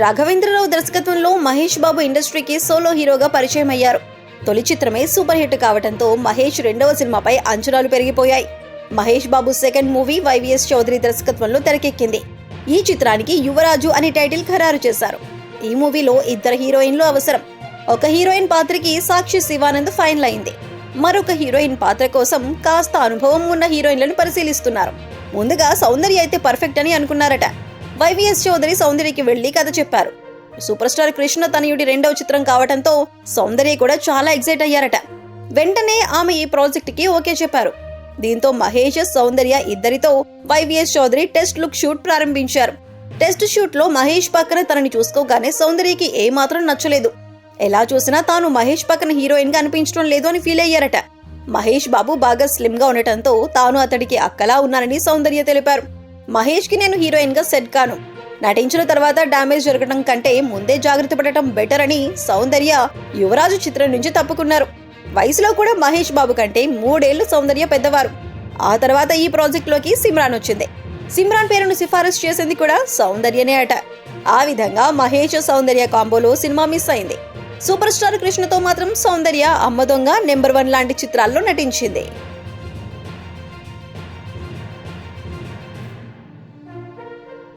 రాఘవేంద్రరావు దర్శకత్వంలో మహేష్ బాబు ఇండస్ట్రీకి సోలో హీరోగా పరిచయం అయ్యారు తొలి చిత్రమే సూపర్ హిట్ కావడంతో మహేష్ రెండవ సినిమాపై అంచనాలు పెరిగిపోయాయి. Mahesh Babu second movie YVS Chowdary దర్శకత్వంలో తెరకెక్కింది. ఈ చిత్రానికి యువరాజు అనే టైటిల్ ఖరారు చేశారు. ఈ మూవీలో ఇద్దరు హీరోయిన్లు అవసరం. ఒక హీరోయిన్ పాత్రకి సాక్షి శివానంద్ ఫైనల్ అయింది. మరొక హీరోయిన్ పాత్ర కోసం కాస్త అనుభవం ఉన్న హీరోయిన్లను పరిశీలిస్తున్నారు. ముందుగా సౌందర్య అయితే పర్ఫెక్ట్ అని అనుకున్నారట. వైవిఎస్ చౌదరి సౌందర్యకి వెళ్ళి కథ చెప్పారు. సూపర్ స్టార్ కృష్ణ తనయుడి రెండవ చిత్రం కావడంతో సౌందర్య కూడా చాలా ఎగ్జైట్ అయ్యారట. వెంటనే ఆమె ఈ ప్రాజెక్ట్కి ఓకే చెప్పారు. దీంతో మహేష్ సౌందర్య ఇద్దరితో YVS Chowdary test look shoot ప్రారంభించారు. టెస్ట్ షూట్లో మహేష్ పక్కన తనని చూసుకోగానే సౌందర్యకి ఏమాత్రం నచ్చలేదు. ఎలా చూసినా తాను మహేష్ పక్కన హీరోయిన్గా అనిపించడం లేదు అని ఫీల్ అయ్యారట. మహేష్ బాబు బాగా స్లిమ్గా ఉండటంతో తాను అతడికి అక్కలా ఉన్నానని సౌందర్య తెలిపారు. మహేష్కి నేను హీరోయిన్గా సెట్ కాను. నటించిన తర్వాత డ్యామేజ్ జరగడం కంటే ముందే జాగ్రత్త పడటం బెటర్ అని సౌందర్య యువరాజు చిత్రం నుంచి తప్పుకున్నారు. వయసులో కూడా మహేష్ బాబు కంటే మూడేళ్ళు సౌందర్య పెద్దవారు. ఆ తర్వాత ఈ ప్రాజెక్ట్లోకి సిమ్రాన్ వచ్చింది. సిమ్రాన్ పేరును సిఫారసు చేసింది కూడా సౌందర్యనే అట. ఆ విధంగా మహేష్ సౌందర్య కాంబోలో సినిమా మిస్ అయింది. సూపర్ స్టార్ కృష్ణతో మాత్రం సౌందర్య అమ్మ దొంగ నెంబర్ వన్ లాంటి చిత్రాల్లో నటించింది.